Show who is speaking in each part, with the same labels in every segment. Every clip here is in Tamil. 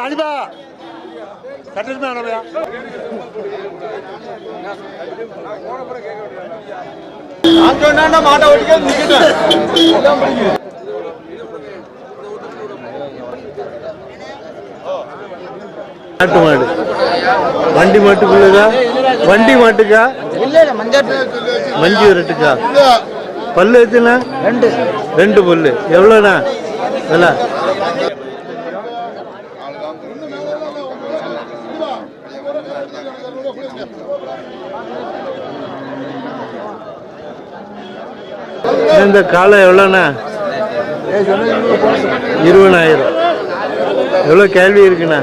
Speaker 1: அனுப்பா கட்டிட்டு அனுப்பா
Speaker 2: நான் சொன்னா மாட்டை ஓட்டிக்க நிக்கிட்டேன்
Speaker 3: நாட்டு மாடு. வண்டி மாட்டுக்குள்ளதா? வண்டி மாட்டுக்கா? மஞ்சு ரெட்டுக்கா பல்லு எத்தனை? ரெண்டு. ரெண்டு பல்லு. எவ்வளோண்ணா? விலை? இந்த காலை எவ்வளோண்ணா? இருபதாயிரம். எவ்வளோ கேள்வி இருக்குண்ணா?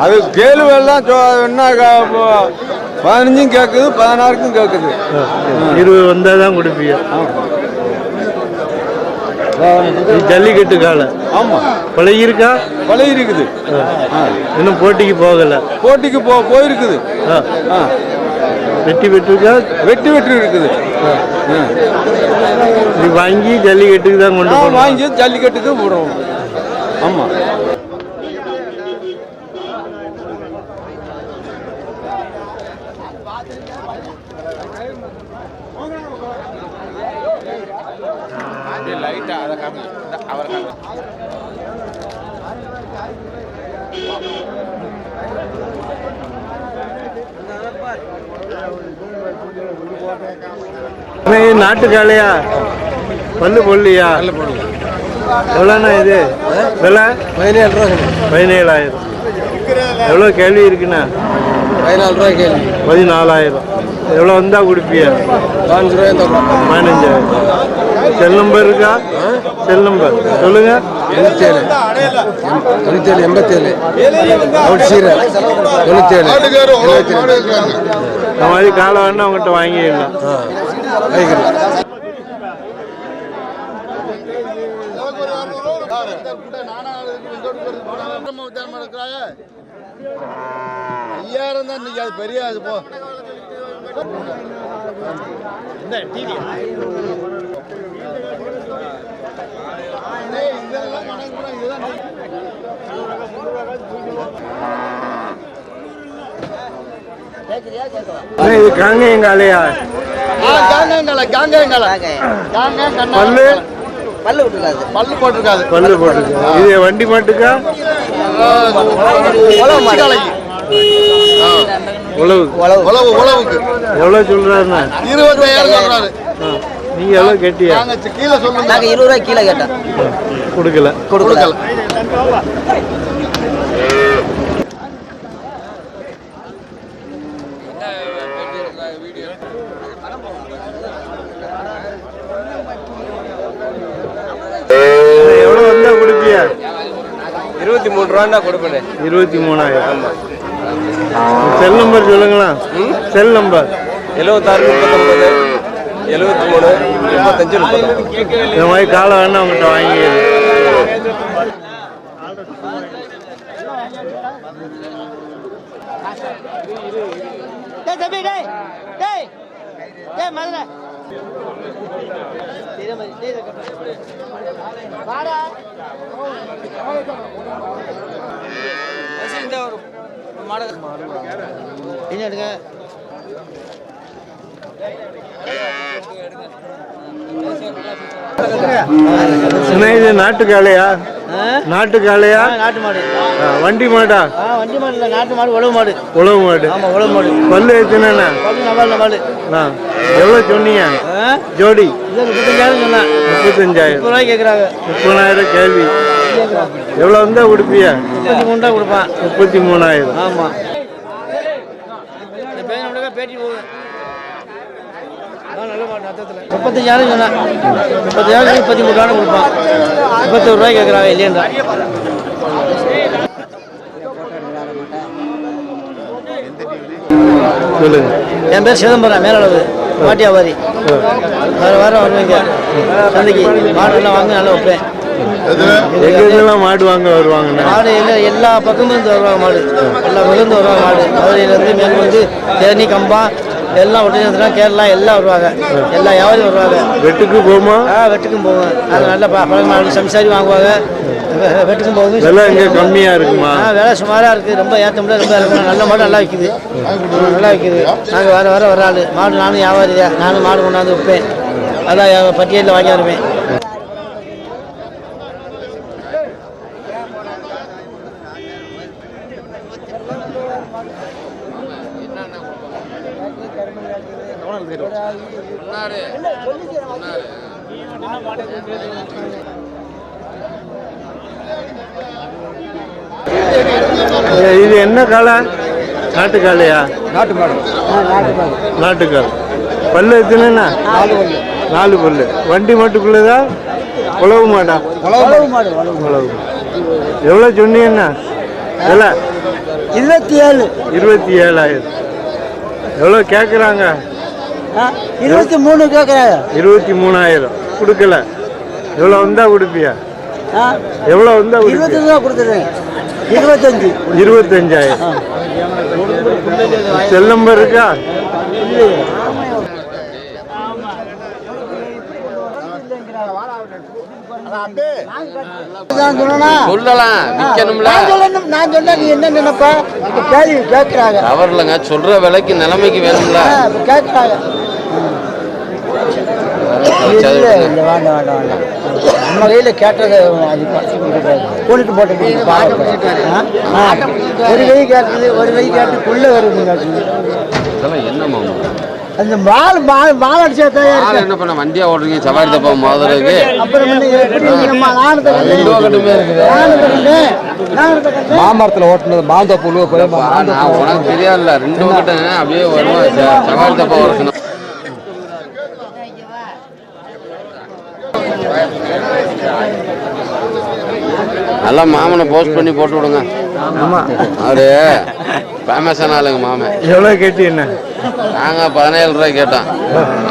Speaker 2: அது கேள்வி எல்லாம் என்ன பதினஞ்சும் கேட்குது பதினாறுக்கும் கேட்குது
Speaker 3: இருபது வந்தால் தான் கொடுப்பீங்க ஜல்லிக்கட்டு காலை
Speaker 2: ஆமாம்
Speaker 3: பழகிருக்கா
Speaker 2: பழைய இருக்குது
Speaker 3: இன்னும் போட்டிக்கு போகலை.
Speaker 2: போட்டிக்கு போ போயிருக்குது.
Speaker 3: வெட்டி பெற்றிருக்கா
Speaker 2: வெட்டி வெட்டி இருக்குது
Speaker 3: வாங்கி ஜல்லிக்கட்டுக்கு தான் கொண்டு
Speaker 2: வாங்கி ஜல்லிக்கட்டுக்கு விடுறோம் ஆமாம்
Speaker 3: அண்ணா, இது நாட்டு காளையா பல்லு பொல்லியா எவ்வளோண்ணா இது? விலை?
Speaker 2: பதினேழு ரூபா
Speaker 3: பதினேழாயிரம். எவ்வளோ கேள்வி இருக்குண்ணா?
Speaker 2: பதினாலு ரூபாய் கேள்வி.
Speaker 3: பதினாலாயிரம். எவ்வளோ வந்தால் கொடுப்பியா?
Speaker 2: ரூபாய் தரும்
Speaker 3: பதினஞ்சாயிரம். செல் நம்பர் இருக்கா? செல் நம்பர் சொல்லுங்க.
Speaker 2: தொண்ணூத்தேழு தொண்ணூத்தேழு எண்பத்தேழு. Out zero. தொண்ணூத்தேழு
Speaker 3: இந்த மாதிரி காலை வேணா அவங்ககிட்ட வாங்கிடலாம்.
Speaker 1: ஐயாயிரம் தான் இன்னைக்கு அது பெரிய அது போ.
Speaker 3: இது காங்கேயம் காளையா
Speaker 1: காங்கங்கள காங்கங்கள காங்க கண்ணா
Speaker 3: பல்லு
Speaker 1: பல்லு பல்லு போட்டிருக்காது.
Speaker 3: பல்லு போட்டுருக்கு இது வண்டி மாட்டுக்கா?
Speaker 1: உழவு காலைக்கு
Speaker 3: உழவு
Speaker 1: உழவு உழவுக்கு.
Speaker 3: எவ்வளோ சொல்கிறாருண்ணா
Speaker 1: இருபத்தாயிரம் சொல்றாரு.
Speaker 3: நீங்கள் எவ்வளோ கேட்டியா?
Speaker 1: நாங்க சி- கீழே சொல்லுங்க
Speaker 4: நாங்கள் இருபது ரூபாய் கீழே கேட்டோம்.
Speaker 3: கொடுக்கல.
Speaker 1: கொடுக்கல.
Speaker 3: எவ்வளோ வந்தால் கொடுப்பியா?
Speaker 2: இருபத்தி மூணு ரூபான்னா கொடுப்பேன்.
Speaker 3: இருபத்தி மூணாயிரம். செல் நம்பர் சொல்லுங்களா செல் நம்பர்.
Speaker 2: எழுபத்தாறு முப்பத்தொம்பது. எழுபத்தி மூணு முப்பத்தஞ்சு
Speaker 3: இந்த மாதிரி காலை வேணா அவங்ககிட்ட வாங்கி
Speaker 4: டேய் தம்பி டேய் டேய் டேய் மதுரை. வாடா. என்ன எடுங்க.
Speaker 3: அண்ணா, இது நாட்டு காளையா நாட்டு காளையா
Speaker 4: நாட்டு மாடு.
Speaker 3: வண்டி மாடா?
Speaker 4: வண்டி மாடு இல்லை நாட்டு மாடு உழவு மாடு.
Speaker 3: உழவு மாடு.
Speaker 4: ஆமா உழவு மாடு.
Speaker 3: பல்லு எத்தனைண்ணா
Speaker 4: பல்லு நவால் நவால்
Speaker 3: ஆ எவ்வளோ சொன்னீங்க? ஜோடி.
Speaker 4: முப்பத்தஞ்சாயிரம் சொன்னேன்
Speaker 3: முப்பத்தஞ்சாயிரம்.
Speaker 4: முப்பது ரூபாய் கேட்குறாங்க
Speaker 3: முப்பதாயிரம் கேள்வி. எவ்வளோ வந்தால் கொடுப்பியா?
Speaker 4: முப்பத்தி மூணு தான் கொடுப்பான்.
Speaker 3: முப்பத்தி மூணாயிரம்.
Speaker 4: ஆமாம் பேட்டி போகுது. முப்பத்தஞ்சாயிரம் சொன்னேன் முப்பத்தஞ்சாயிரம் முப்பத்தி மூணு ரூபா கொடுப்பான். முப்பத்தொரு ரூபாய் கேட்குறாங்க இல்லையா
Speaker 3: சொல்லுங்க.
Speaker 4: என் பேர் சிதம்பரம் மேலளவு மாட்டியாவாதி வேறு வாரம் வருவீங்க. சந்தைக்கு மாடு எல்லாம் வாங்க நல்லா வைப்பேன்
Speaker 3: எங்கெங்கெல்லாம் மாடு வாங்க வருவாங்கண்ணா
Speaker 4: மாடு எல்லா எல்லா பக்கமும் இருந்து வருவாங்க மாடு. எல்லா பக்கமும் வருவாங்க மாடு. மதுரையிலேருந்து மேல் வந்து தேனி கம்பா எல்லாம் ஒட்டுநேரத்துல கேரளா எல்லாம் வருவாங்க. எல்லா வியாபாரியும் வருவாங்க.
Speaker 3: வெட்டுக்கு போமா
Speaker 4: ஆ வெட்டுக்கும் போவோம் அது நல்ல ப- பழக்கமான சம்சாரி வாங்குவாங்க. வெட்டுக்கும் போகும்.
Speaker 3: விலை இங்கே கம்மியாக இருக்குமா?
Speaker 4: ஆ விலை சுமாராக இருக்குது ரொம்ப ஏற்ற முடியாது ரொம்ப இறக்கணும் நல்ல மாடு நல்லா விற்கிது நல்லா விற்கிது நாங்கள் வர வர வர ஆள். மாடு நானும் வியாபாரி நானும் மாடு கொண்டாந்து விற்பேன். அதான் பட்டியலில் வாங்கி வருவேன்.
Speaker 3: இது என்ன காளை நாட்டு காளையா
Speaker 2: நாட்டு மாடு
Speaker 3: நாட்டுக்கால். பல்லு எத்தனைண்ணா நாலு பல்லு. வண்டி மட்டுக்குள்ளதா? உழவு மாடா?
Speaker 4: உழவு மாடு.
Speaker 3: உழவு எவ்வளோ சொன்னீங்கண்ணா விலை?
Speaker 4: இருபத்தி ஏழு
Speaker 3: இருபத்தி ஏழாயிரம் எவ்வளோ கேட்குறாங்க
Speaker 4: இருபத்தி மூணு கேட்குறாங்க
Speaker 3: இருபத்தி மூணாயிரம் கொடுக்கல. எவ்வளோ வந்தா கொடுப்பியா? எவ்வளோ வந்தா கொடுப்பியா?
Speaker 4: ரூபா கொடுத்துருவேன் இருபத்தஞ்சு.
Speaker 3: இருபத்தஞ்சாயிரம். செல் நம்பர் இருக்கா?
Speaker 5: சொல்லலாம் விற்கணும்ல
Speaker 4: நான் சொன்னா நீ என்ன நினைப்ப? கேள்வி கேட்குறாங்க.
Speaker 5: தவறுலங்க சொல்ற விலைக்கு நிலைமைக்கு வேணும்ல.
Speaker 4: கேட்குறாங்க. இல்லை இல்லை வேண்டாம் வேண்டாம் வேண்டாம் நம்ம கையில் கேட்டது அது கொண்டுட்டு போட்டு ஒரு கை கேட்குது ஒரு கை கேட்டுக்குள்ளே வருது
Speaker 5: மாமா?
Speaker 4: அந்த மால் மால் மால் அடிச்சா
Speaker 5: ஆள் என்ன பண்ண வண்டியா ஓடுறீங்க சவாரி தப்பா முதலுக்கு
Speaker 4: அப்புறம்
Speaker 2: மாமரத்தில் ஓட்டுனது மாந்த புழு
Speaker 5: நான் உனக்கு தெரியாதுல்ல. ரெண்டு கட்டம் அப்படியே சவாரி தப்பா வரணும் நல்லா மாமனை போஸ்ட் பண்ணி போட்டு விடுங்க. அவரு ஃபேமஸான ஆளுங்க மாமன்.
Speaker 3: எவ்வளோ கேட்டீங்கண்ணா
Speaker 5: நாங்கள் பதினேழு ரூபாய் கேட்டோம்.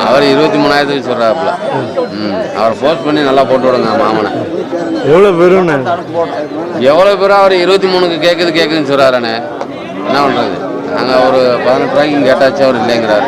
Speaker 5: அவர் இருபத்தி மூணாயிரத்துக்கு சொல்கிறாப்புல ம் அவரை போஸ்ட் பண்ணி நல்லா போட்டு விடுங்க மாமனை.
Speaker 3: எவ்வளோ பெரும்ண்ணா
Speaker 5: எவ்வளோ பேரும் அவர் இருபத்தி மூணுக்கு கேட்குது கேட்குதுன்னு சொல்கிறாரண்ணே என்ன பண்ணுறது நாங்கள் ஒரு பதினெட்டு ரூபாய்க்கு கேட்டாச்சு அவர் இல்லைங்கிறாரு.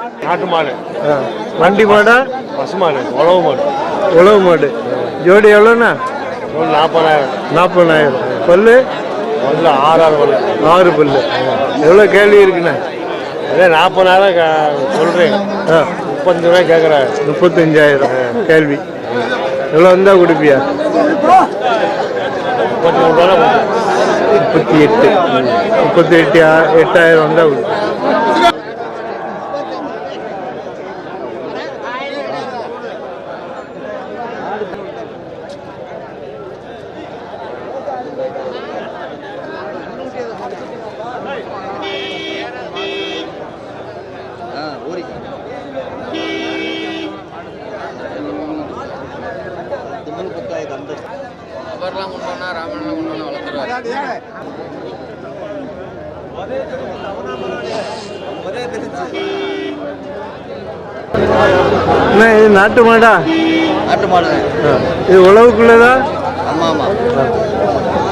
Speaker 3: நாட்டு மாடு. வண்டி மாடா? பசு மாடு. உழவு மாடு. உழவு மாடு. ஜோடி எவ்வளோண்ணா? ஒரு நாற்பதாயிரம். நாற்பதாயிரம். பல்லு? பல்லு ஆறாறு பல்லு. ஆறு பல்லு. எவ்வளோ கேள்வி இருக்குண்ணா? அதே நாற்பதாயிரம் சொல்றேன். ஆ. முப்பத்தஞ்சு ரூபாய் கேட்குறேன் முப்பத்தஞ்சாயிரம். கேள்வி. எவ்வளோ வந்தால் கொடுப்பியா? முப்பத்தி எட்டு. முப்பத்தி எட்டு எட்டாயிரம் வந்தால் கொடு
Speaker 5: ராமன்லாம் கொண்டு வந்து வளர்த்துருவாரு.
Speaker 3: இது நாட்டு மாடா?
Speaker 4: நாட்டு மாடு.
Speaker 3: இது உழவுக்குள்ளதா?
Speaker 4: ஆமாம் ஆமாம்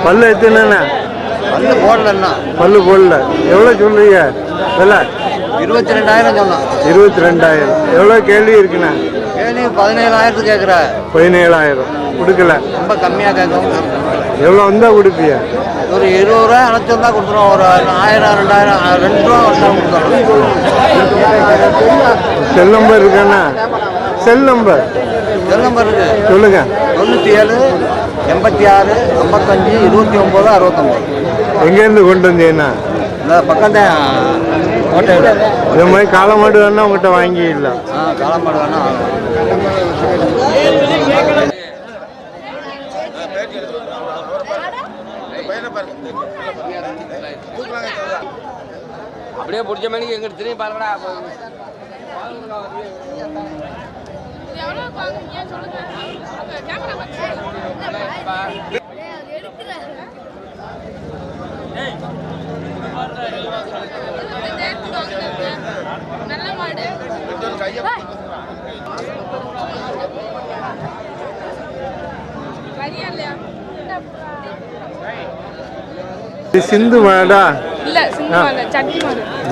Speaker 3: பல்லு எத்தனைண்ணா
Speaker 4: வந்து போடலன்னா
Speaker 3: பல்லு போடல. எவ்வளோ சொல்றீங்க? விலை?
Speaker 4: இருபத்தி ரெண்டாயிரம் சொன்னான்.
Speaker 3: இருபத்தி ரெண்டாயிரம். எவ்வளோ கேள்வி இருக்குண்ணா?
Speaker 4: கேள்வி பதினேழாயிரத்துக்கு கேட்குற
Speaker 3: பதினேழாயிரம். கொடுக்கல.
Speaker 4: ரொம்ப கம்மியாக கேட்கும்
Speaker 3: எவ்வளோ வந்தால் கொடுப்பியா?
Speaker 4: ஒரு இருபது ரூபா அழைச்சிருந்தா கொடுத்துருவோம். ஒரு ஆயிரம் ரெண்டாயிரம் ரெண்டு ரூபா வச்சா கொடுத்துருவோம்.
Speaker 3: செல் நம்பர் இருக்காண்ணா செல் நம்பர்
Speaker 4: செல் நம்பர் இருக்கு.
Speaker 3: சொல்லுங்க.
Speaker 4: தொண்ணூற்றி ஏழு எண்பத்தி ஆறு ஐம்பத்தஞ்சு இருபத்தி ஒம்பது அறுபத்தொம்பது.
Speaker 3: எங்கேருந்து கொண்டு வந்தீங்கண்ணா
Speaker 4: இந்த பக்கம் தான்
Speaker 3: இந்த மாதிரி காளை மாடு வேணா உங்கள்கிட்ட வாங்கிடலாம்
Speaker 5: அப்படியே பிடிச்ச மணிக்கு எங்கிட்ட திரும்பி பாருங்கடா.
Speaker 6: எவ்வளோ நல்ல மாடு?
Speaker 3: சிந்து மாடா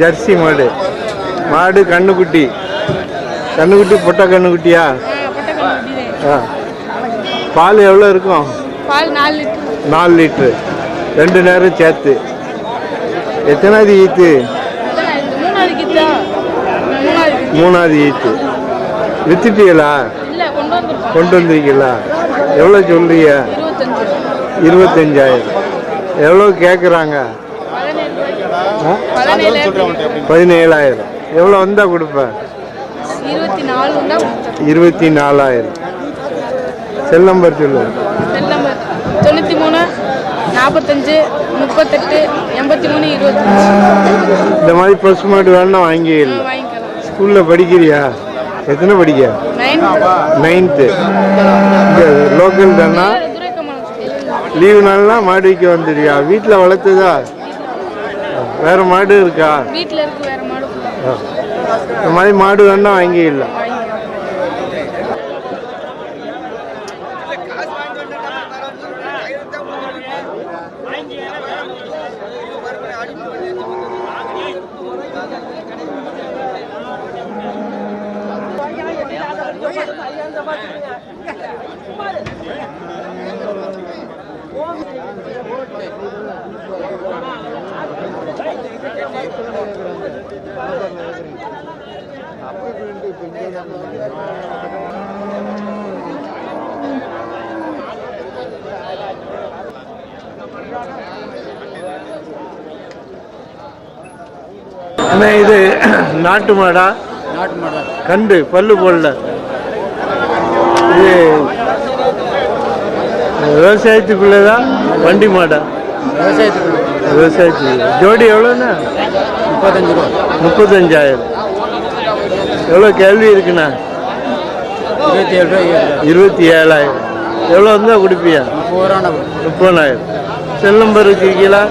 Speaker 3: ஜெர்சி மாடு. மாடு கண்ணுக்குட்டி. கண்ணுக்குட்டி பொட்டை கண்ணுக்குட்டியா? பால் எவ்வளோ இருக்கும்?
Speaker 6: நாலு லிட்டர்.
Speaker 3: லிட்ரு ரெண்டு நேரம் சேர்த்து. எத்தனாவது ஈத்து?
Speaker 6: மூணாவது
Speaker 3: ஈத்து. வித்துட்டீங்களா?
Speaker 6: இல்ல கொண்டு
Speaker 3: வந்திருக்கீங்களா? எவ்வளோ
Speaker 6: இருபத்தஞ்சு.
Speaker 3: இருபத்தஞ்சாயிரம். எவ்வளோ கேட்குறாங்க? பதினேழாயிரம். எவ்வளோ வந்தால் கொடுப்பேன்
Speaker 6: இருபத்தி
Speaker 3: நாலாயிரம் செல் நம்பர் சொல்லு.
Speaker 6: Cell number. தொண்ணூற்றி மூணு நாற்பத்தஞ்சு முப்பத்தெட்டு எண்பத்தி மூணு இருபத்தஞ்சு.
Speaker 3: இந்த மாதிரி பசு மாடு வேணா வாங்கிடலாம்
Speaker 6: வாங்கிக்கலாம்
Speaker 3: ஸ்கூலில் படிக்கிறியா? எத்தனை படிக்க?
Speaker 6: நைன்
Speaker 3: நைன்த்து லோக்கல் தானா? லீவு நாள்லாம் மாடு விற்க வந்துடுறியா? வீட்டில் வளர்த்துதா? வேற மாடு இருக்கா. இந்த மாதிரி மாடு வேணா வாங்கிடலாம். அண்ணா இது நாட்டு மாடா?
Speaker 4: நாட்டு மாடு.
Speaker 3: கண்டு பல்லு போடல. இது விவசாயத்துக்குள்ளதான் வண்டி மாடா.
Speaker 4: விவசாயத்துக்கு.
Speaker 3: விவசாயத்துக்கு ஜோடி எவ்வளோண்ணா?
Speaker 4: முப்பத்தஞ்சு ரூபா.
Speaker 3: முப்பத்தஞ்சாயிரம். எவ்வளோ கேள்வி இருக்குண்ணா?
Speaker 4: இருபத்தி ஏழு ரூபா.
Speaker 3: இருபத்தி ஏழாயிரம் எவ்வளோ இருந்தால் கொடுப்பியா? முப்பதாயிரம். செல் நம்பர் வச்சிருக்கீங்களா?